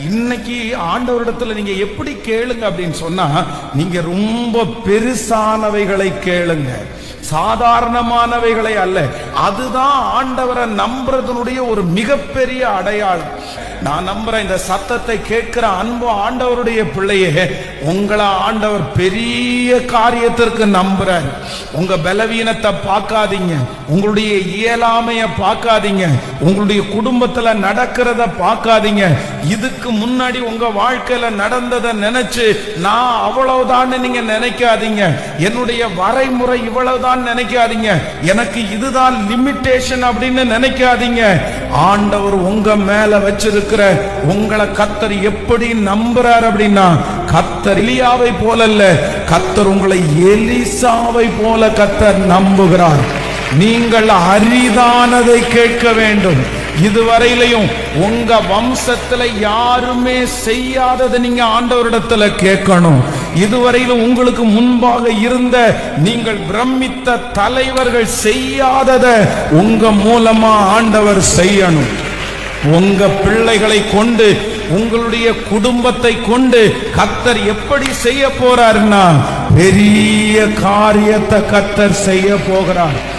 இன்னைக்கு ஆண்டவரிடத்துல நீங்க எப்படி கேளுங்க அப்படின்னு சொன்னா நீங்க ரொம்ப பெருசானவைகளை கேளுங்க. சாதாரணமானவைகளை அல்ல. அதுதான் ஆண்டவரை நம்புறதனுடைய ஒரு மிகப்பெரிய அடையாளம். நான் நம்புறேன் இந்த சத்தத்தை கேட்கிற அன்பு ஆண்டவருடைய பிள்ளையே உங்களை ஆண்டவர் பெரிய காரியத்திற்கு நம்புறார். உங்க பலவீனத்தை பார்க்காதீங்க. உங்களுடைய இயலாமைய பார்க்காதீங்க. உங்களுடைய குடும்பத்துல நடக்கிறத பார்க்காதீங்க. இதுக்கு முன்னாடி உங்க வாழ்க்கையில நடந்ததை நினைச்சு நான் அவ்வளவுதான் நீங்க நினைக்காதீங்க. என்னுடைய வரைமுறை இவ்வளவுதான் நினைக்காதீங்க. எனக்கு இதுதான் லிமிட்டேஷன் அப்படின்னு நினைக்காதீங்க. ஆண்டவர் உங்க மேல இருக்கிற உங்களை கத்தர் எப்படி நம்புறார் அப்படின்னா கத்தர் எலியாவை போலல்ல கத்தர் உங்களை எலிசாவை போல கத்தர் நம்புகிறார். நீங்கள் அரிதானதை கேட்க வேண்டும். இதுவரையிலையும் உங்க வம்சத்துல யாருமே செய்யாததை நீங்க ஆண்டவரிடத்துல கேட்கணும். இதுவரையிலும் உங்களுக்கு முன்பாக இருந்த நீங்கள் பிரமித்த தலைவர்கள் செய்யாததை உங்க மூலமா ஆண்டவர் செய்யணும். உங்க பிள்ளைகளை கொண்டு உங்களுடைய குடும்பத்தை கொண்டு கத்தர் எப்படி செய்ய போறாருன்னா பெரிய காரியத்தை கத்தர் செய்ய போகிறார்.